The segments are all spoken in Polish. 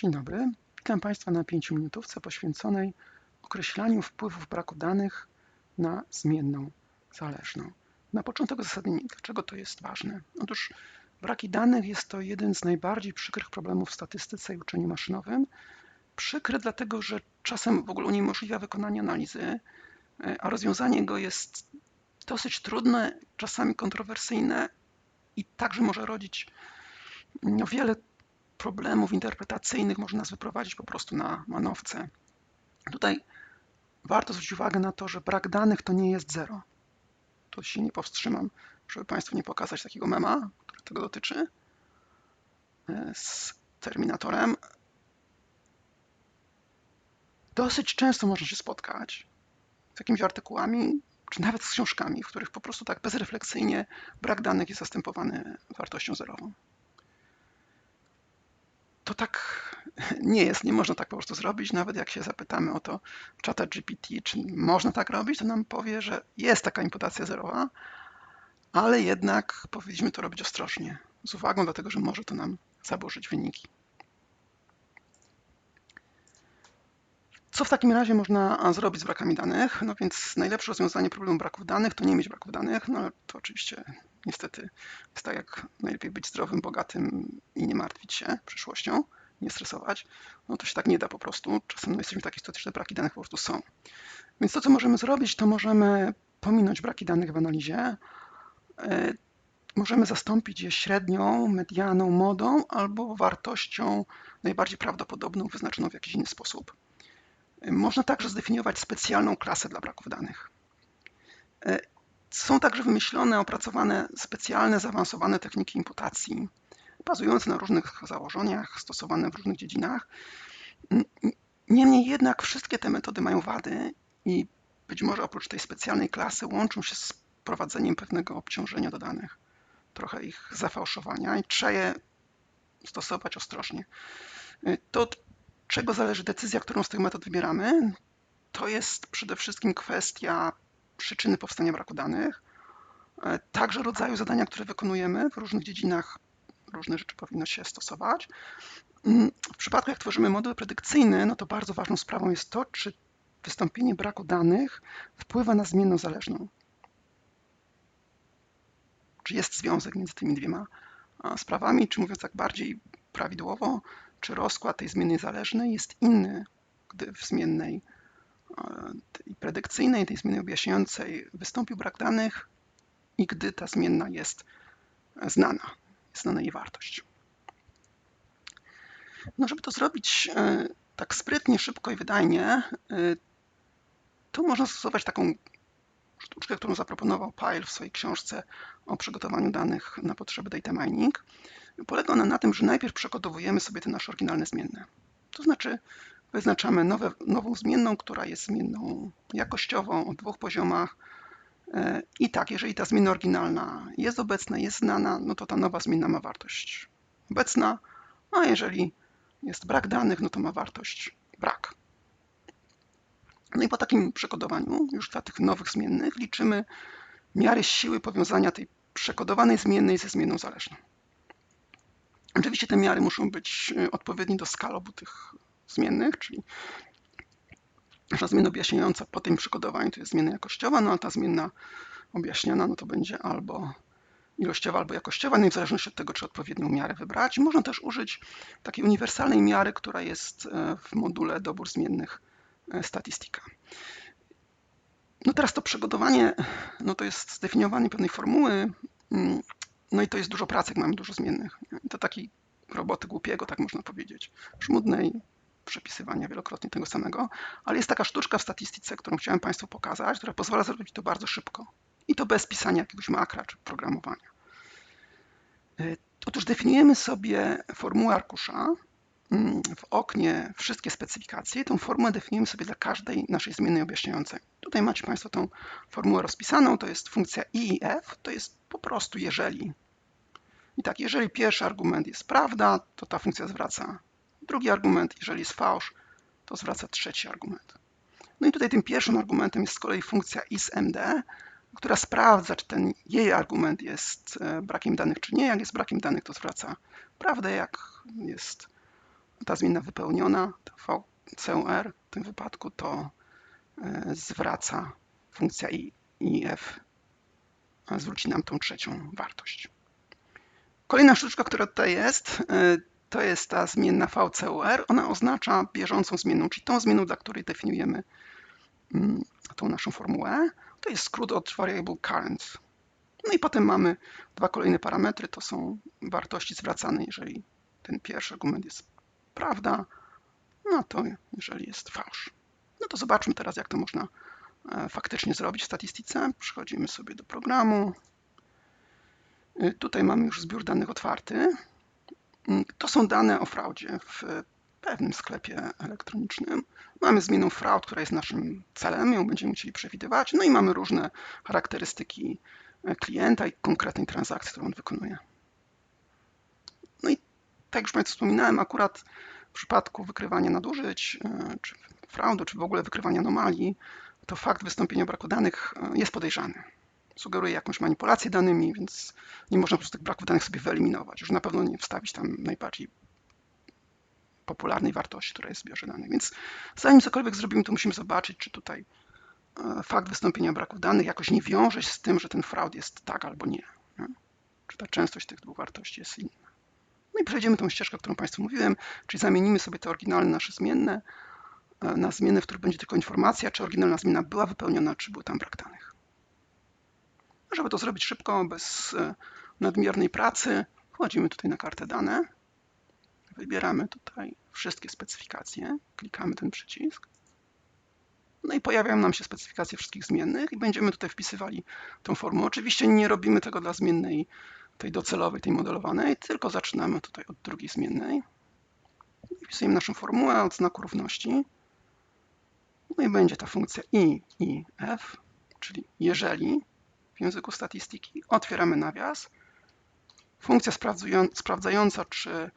Dzień dobry. Witam Państwa na 5 minutówce poświęconej określaniu wpływów braku danych na zmienną zależną. Na początek uzasadnienie, dlaczego to jest ważne. Otóż braki danych jest to jeden z najbardziej przykrych problemów w statystyce i uczeniu maszynowym. Przykry dlatego, że czasem w ogóle uniemożliwia wykonanie analizy, a rozwiązanie go jest dosyć trudne, czasami kontrowersyjne i także może rodzić no, wiele problemów interpretacyjnych można wyprowadzić po prostu na manowce. Tutaj warto zwrócić uwagę na to, że brak danych to nie jest zero. Tu się nie powstrzymam, żeby Państwu nie pokazać takiego mema, który tego dotyczy, e, z terminatorem. Dosyć często można się spotkać z jakimiś artykułami, czy nawet z książkami, w których po prostu tak bezrefleksyjnie brak danych jest zastępowany wartością zerową to tak nie jest, nie można tak po prostu zrobić. Nawet jak się zapytamy o to czata GPT, czy można tak robić, to nam powie, że jest taka imputacja zerowa, ale jednak powinniśmy to robić ostrożnie, z uwagą dlatego, że może to nam zaburzyć wyniki. Co w takim razie można zrobić z brakami danych? No więc najlepsze rozwiązanie problemu braków danych to nie mieć braków danych, no to oczywiście niestety jest tak jak najlepiej być zdrowym, bogatym i nie martwić się przyszłością, nie stresować. No to się tak nie da po prostu. Czasem no, jesteśmy w takiej sytuacji, że braki danych po prostu są. Więc to, co możemy zrobić, to możemy pominąć braki danych w analizie. E, możemy zastąpić je średnią, medianą, modą albo wartością najbardziej prawdopodobną, wyznaczoną w jakiś inny sposób. Można także zdefiniować specjalną klasę dla braków danych. Są także wymyślone, opracowane specjalne, zaawansowane techniki imputacji, bazujące na różnych założeniach, stosowane w różnych dziedzinach. Niemniej jednak wszystkie te metody mają wady i być może oprócz tej specjalnej klasy łączą się z prowadzeniem pewnego obciążenia do danych, trochę ich zafałszowania i trzeba je stosować ostrożnie. To czego zależy decyzja, którą z tych metod wybieramy, to jest przede wszystkim kwestia przyczyny powstania braku danych, e, także rodzaju zadania, które wykonujemy w różnych dziedzinach, różne rzeczy powinno się stosować. Mm, w przypadku, jak tworzymy model predykcyjny, no to bardzo ważną sprawą jest to, czy wystąpienie braku danych wpływa na zmienną zależną. Czy jest związek między tymi dwiema sprawami, czy mówiąc tak bardziej prawidłowo, czy rozkład tej zmiennej zależnej jest inny, gdy w zmiennej tej predykcyjnej, tej zmiennej objaśniającej wystąpił brak danych i gdy ta zmienna jest znana, jest znana jej wartość. No, żeby to zrobić e, tak sprytnie, szybko i wydajnie, e, to można stosować taką sztuczkę, którą zaproponował Pyle w swojej książce o przygotowaniu danych na potrzeby data mining. Polega ona na tym, że najpierw przekodowujemy sobie te nasze oryginalne zmienne. To znaczy wyznaczamy nowe, nową zmienną, która jest zmienną jakościową o dwóch poziomach. E, I tak, jeżeli ta zmienna oryginalna jest obecna, jest znana, no to ta nowa zmienna ma wartość obecna, a jeżeli jest brak danych, no to ma wartość brak. No i po takim przekodowaniu już dla tych nowych zmiennych liczymy miary siły powiązania tej przekodowanej zmiennej ze zmienną zależną. Oczywiście te miary muszą być y, odpowiednie do skal obu tych zmiennych, czyli nasza zmienna objaśniająca po tym przykodowaniu to jest zmienna jakościowa, no a ta zmienna objaśniana no to będzie albo ilościowa, albo jakościowa, no i w zależności od tego, czy odpowiednią miarę wybrać. Można też użyć takiej uniwersalnej miary, która jest e, w module dobór zmiennych e, statystyka. No teraz to przygotowanie, no to jest zdefiniowanie pewnej formuły, mm, no i to jest dużo pracy, jak mamy dużo zmiennych. To takiej roboty głupiego, tak można powiedzieć. Żmudnej, przepisywania wielokrotnie tego samego, ale jest taka sztuczka w statystyce, którą chciałem Państwu pokazać, która pozwala zrobić to bardzo szybko. I to bez pisania jakiegoś makra czy programowania. E, otóż definiujemy sobie formułę arkusza, mm, w oknie wszystkie specyfikacje. Tą formułę definiujemy sobie dla każdej naszej zmiennej objaśniającej. Tutaj macie Państwo tą formułę rozpisaną, to jest funkcja i i f, to jest po prostu jeżeli. I tak, jeżeli pierwszy argument jest prawda, to ta funkcja zwraca drugi argument, jeżeli jest fałsz, to zwraca trzeci argument. No i tutaj tym pierwszym argumentem jest z kolei funkcja isMD, która sprawdza, czy ten jej argument jest e, brakiem danych, czy nie. Jak jest brakiem danych, to zwraca prawdę, jak jest ta zmienna wypełniona, ta VCUR w tym wypadku to e, zwraca funkcja i, i f zwróci nam tą trzecią wartość. Kolejna sztuczka, która tutaj jest, e, to jest ta zmienna VCUR. Ona oznacza bieżącą zmienną, czyli tą zmienną, dla której definiujemy mm, tą naszą formułę. To jest skrót od variable current. No i potem mamy dwa kolejne parametry, to są wartości zwracane, jeżeli ten pierwszy argument jest prawda, no to jeżeli jest fałsz. No to zobaczmy teraz, jak to można e, faktycznie zrobić w statystyce. Przechodzimy sobie do programu. Y, tutaj mamy już zbiór danych otwarty. Mm, to są dane o fraudzie w pewnym sklepie elektronicznym. Mamy zmienną fraud, która jest naszym celem, ją będziemy musieli przewidywać. No i mamy różne charakterystyki e, klienta i konkretnej transakcji, którą on wykonuje. No i tak już wspominałem, akurat w przypadku wykrywania nadużyć, e, czy fraudu, czy w ogóle wykrywania anomalii, to fakt wystąpienia braku danych e, jest podejrzany sugeruje jakąś manipulację danymi, więc nie można po prostu tych braków danych sobie wyeliminować. Już na pewno nie wstawić tam najbardziej popularnej wartości, która jest w zbiorze danych. Więc zanim cokolwiek zrobimy, to musimy zobaczyć, czy tutaj e, fakt wystąpienia braków danych jakoś nie wiąże się z tym, że ten fraud jest tak albo nie. nie? Czy ta częstość tych dwóch wartości jest inna. No i przejdziemy tą ścieżkę, którą Państwu mówiłem, czyli zamienimy sobie te oryginalne nasze zmienne e, na zmienne, w których będzie tylko informacja, czy oryginalna zmiana była wypełniona, czy był tam brak danych. Żeby to zrobić szybko, bez e, nadmiernej pracy, wchodzimy tutaj na kartę dane, wybieramy tutaj wszystkie specyfikacje, klikamy ten przycisk, no i pojawiają nam się specyfikacje wszystkich zmiennych i będziemy tutaj wpisywali tą formułę. Oczywiście nie robimy tego dla zmiennej tej docelowej, tej modelowanej, tylko zaczynamy tutaj od drugiej zmiennej. Wpisujemy naszą formułę od znaku równości. No i będzie ta funkcja i, i, f, czyli jeżeli w języku statystyki. Otwieramy nawias. Funkcja sprawdzająca, czy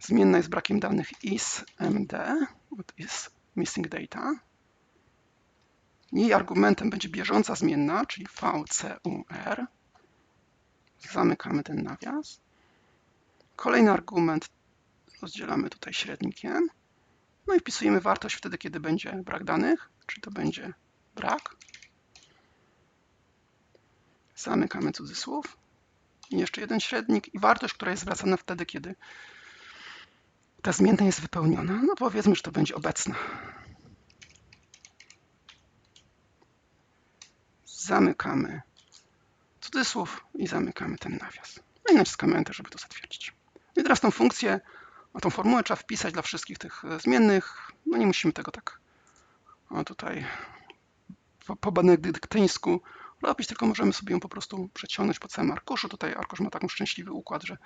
zmienna jest brakiem danych is md, is missing data. Jej argumentem będzie bieżąca zmienna, czyli vcur. Zamykamy ten nawias. Kolejny argument rozdzielamy tutaj średnikiem. No i wpisujemy wartość wtedy, kiedy będzie brak danych, czyli to będzie brak. Zamykamy cudzysłów. I jeszcze jeden średnik i wartość, która jest zwracana wtedy, kiedy ta zmienna jest wypełniona. No powiedzmy, że to będzie obecna. Zamykamy cudzysłów i zamykamy ten nawias. No i naciskamy Enter, żeby to zatwierdzić. I teraz tą funkcję, a tą formułę trzeba wpisać dla wszystkich tych zmiennych. No nie musimy tego tak tutaj po, po benedyktyńsku robić, tylko możemy sobie ją po prostu przeciągnąć po całym arkuszu. Tutaj arkusz ma taką szczęśliwy układ, że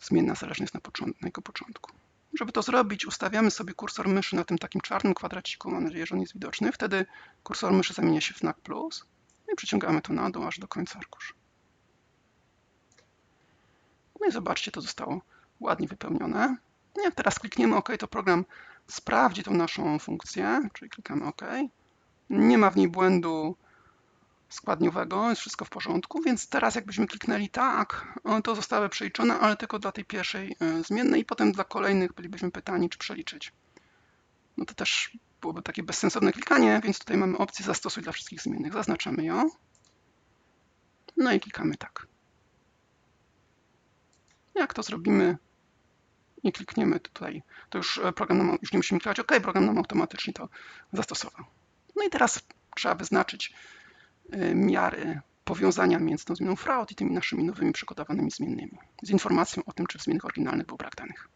zmienna zależna jest na, na jego początku. Żeby to zrobić, ustawiamy sobie kursor myszy na tym takim czarnym kwadraciku. Mam nadzieję, że on jest widoczny. Wtedy kursor myszy zamienia się w znak plus i przeciągamy to na dół aż do końca arkusza. No i zobaczcie, to zostało ładnie wypełnione. No jak teraz klikniemy OK, to program sprawdzi tą naszą funkcję, czyli klikamy OK. Nie ma w niej błędu składniowego, jest wszystko w porządku, więc teraz jakbyśmy kliknęli tak, to zostały przeliczone, ale tylko dla tej pierwszej e, zmiennej i potem dla kolejnych bylibyśmy pytani, czy przeliczyć. No to też byłoby takie bezsensowne klikanie, więc tutaj mamy opcję zastosuj dla wszystkich zmiennych. Zaznaczamy ją. No i klikamy tak. Jak to zrobimy i klikniemy tutaj, to już e, program nam, już nie musimy klikać OK, program nam automatycznie to zastosował. No i teraz trzeba wyznaczyć miary powiązania między tą zmianą fraud i tymi naszymi nowymi przygodowanymi zmiennymi z informacją o tym, czy w zmiennych oryginalnych był brak danych.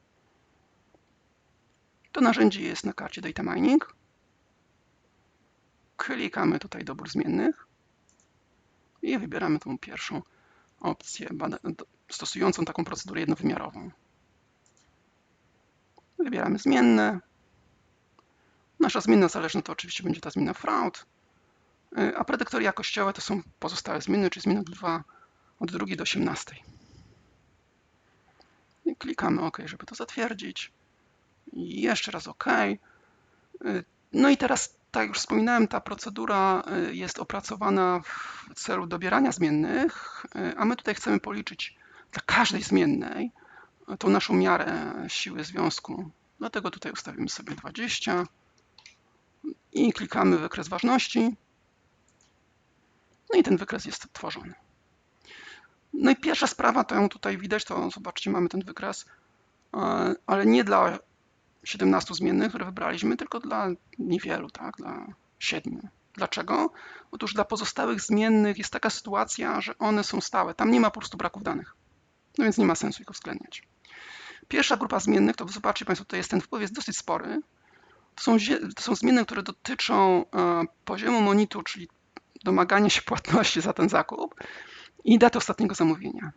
To narzędzie jest na karcie Data Mining. Klikamy tutaj dobór zmiennych i wybieramy tą pierwszą opcję stosującą taką procedurę jednowymiarową. Wybieramy zmienne. Nasza zmienna zależna to oczywiście będzie ta zmiana fraud. Y, a predyktory jakościowe to są pozostałe zmiany, czyli zmiany od 2, od 2 do 18. I klikamy OK, żeby to zatwierdzić. I jeszcze raz OK. Y, no i teraz, tak jak już wspominałem, ta procedura y, jest opracowana w celu dobierania zmiennych, a my tutaj chcemy policzyć dla każdej zmiennej tą naszą miarę siły związku Dlatego tutaj ustawimy sobie 20 i klikamy wykres ważności. No i ten wykres jest tworzony. No i pierwsza sprawa, to ją tutaj widać, to zobaczcie, mamy ten wykres, e, ale nie dla 17 zmiennych, które wybraliśmy, tylko dla niewielu, tak, dla 7. Dlaczego? Otóż dla pozostałych zmiennych jest taka sytuacja, że one są stałe. Tam nie ma po prostu braków danych. No więc nie ma sensu ich uwzględniać. Pierwsza grupa zmiennych, to zobaczcie Państwo, tutaj jest ten wpływ jest dosyć spory. To są, to są zmienne, które dotyczą e, poziomu monitu, czyli domagania się płatności za ten zakup i daty ostatniego zamówienia.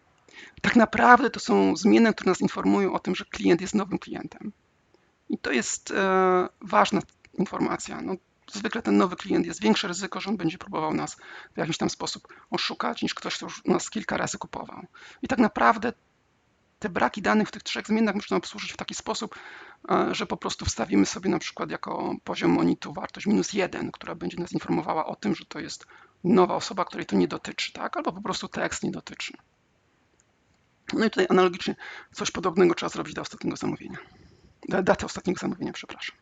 Tak naprawdę to są zmienne, które nas informują o tym, że klient jest nowym klientem. I to jest e, ważna informacja. No, zwykle ten nowy klient jest większe ryzyko, że on będzie próbował nas w jakiś tam sposób oszukać, niż ktoś, kto już nas kilka razy kupował. I tak naprawdę te braki danych w tych trzech zmiennach można obsłużyć w taki sposób, e, że po prostu wstawimy sobie na przykład jako poziom monitu wartość minus jeden, która będzie nas informowała o tym, że to jest nowa osoba, której to nie dotyczy, tak? albo po prostu tekst nie dotyczy. No i tutaj analogicznie coś podobnego trzeba zrobić do ostatniego zamówienia. Datę ostatniego zamówienia, przepraszam.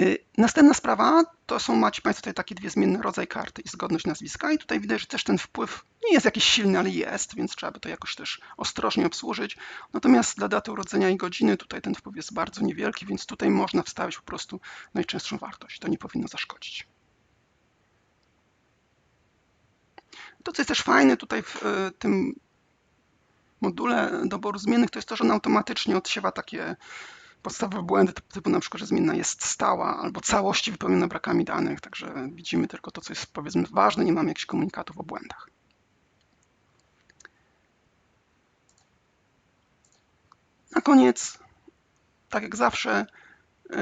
Y, następna sprawa to są, macie Państwo tutaj takie dwie zmienne, rodzaj karty i zgodność nazwiska i tutaj widać, że też ten wpływ nie jest jakiś silny, ale jest, więc trzeba by to jakoś też ostrożnie obsłużyć. Natomiast dla daty urodzenia i godziny tutaj ten wpływ jest bardzo niewielki, więc tutaj można wstawić po prostu najczęstszą wartość. To nie powinno zaszkodzić. To, co jest też fajne tutaj w y, tym module doboru zmiennych, to jest to, że on automatycznie odsiewa takie podstawowe błędy typu na przykład, że zmienna jest stała albo całości wypełniona brakami danych, także widzimy tylko to, co jest powiedzmy ważne, nie mamy jakichś komunikatów o błędach. Na koniec, tak jak zawsze,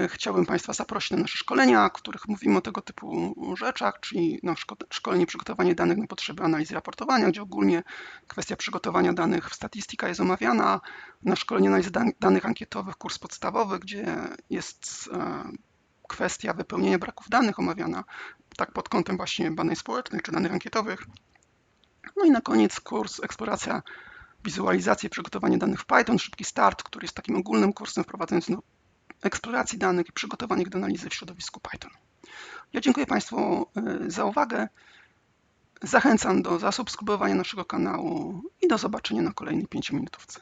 chciałbym Państwa zaprosić na nasze szkolenia, w których mówimy o tego typu rzeczach, czyli na szkolenie przygotowanie danych na potrzeby analizy raportowania, gdzie ogólnie kwestia przygotowania danych w statystyka jest omawiana, na szkolenie analizy danych ankietowych, kurs podstawowy, gdzie jest e, kwestia wypełnienia braków danych omawiana, tak pod kątem właśnie badań społecznych czy danych ankietowych. No i na koniec kurs eksploracja, wizualizacja i przygotowanie danych w Python, szybki start, który jest takim ogólnym kursem wprowadzającym eksploracji danych i przygotowania do analizy w środowisku Python. Ja dziękuję Państwu y, za uwagę. Zachęcam do zasubskrybowania naszego kanału i do zobaczenia na kolejnej 5 minutówce.